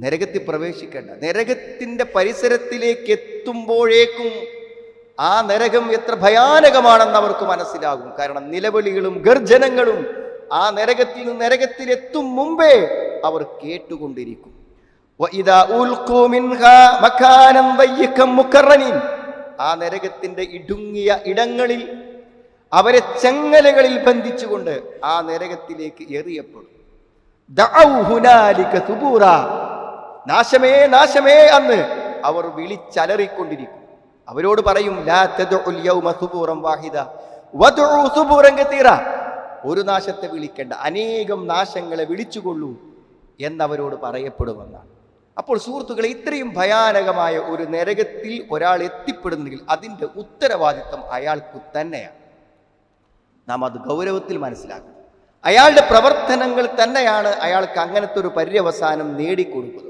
നരകത്തിൽ പ്രവേശിക്കേണ്ട നരകത്തിന്റെ പരിസരത്തിലേക്ക് എത്തുമ്പോഴേക്കും ആ നരകം എത്ര ഭയാനകമാണെന്ന് അവർക്ക് മനസ്സിലാകും. കാരണം നിലവിളികളും ഗർജനങ്ങളും ആ നരകത്തിൽ നിന്ന് നരകത്തിലെത്തും മുമ്പേ അവർ കേട്ടുകൊണ്ടിരിക്കും. ആ നരകത്തിന്റെ ഇടുങ്ങിയ ഇടങ്ങളിൽ അവരെ ചെങ്ങലകളിൽ ബന്ധിച്ചുകൊണ്ട് ആ നരകത്തിലേക്ക് എറിയപ്പെടും. നാശമേ നാശമേ അന്ന് അവർ വിളിച്ചലറിക്കൊണ്ടിരിക്കും. അവരോട് പറയും വാഹിദ. ഒരു നാശത്തെ വിളിക്കേണ്ട അനേകം നാശങ്ങളെ വിളിച്ചുകൊള്ളൂ എന്നവരോട് പറയപ്പെടുമെന്നാണ്. അപ്പോൾ സുഹൃത്തുക്കളെ ഇത്രയും ഭയാനകമായ ഒരു നരകത്തിൽ ഒരാൾ എത്തിപ്പെടുന്നെങ്കിൽ അതിന്റെ ഉത്തരവാദിത്തം അയാൾക്ക് തന്നെയാണ്. നാം അത് ഗൗരവത്തിൽ മനസ്സിലാക്കണം. അയാളുടെ പ്രവർത്തനങ്ങൾ തന്നെയാണ് അയാൾക്ക് അങ്ങനത്തെ ഒരു പര്യവസാനം നേടിക്കൊടുക്കുന്നത്.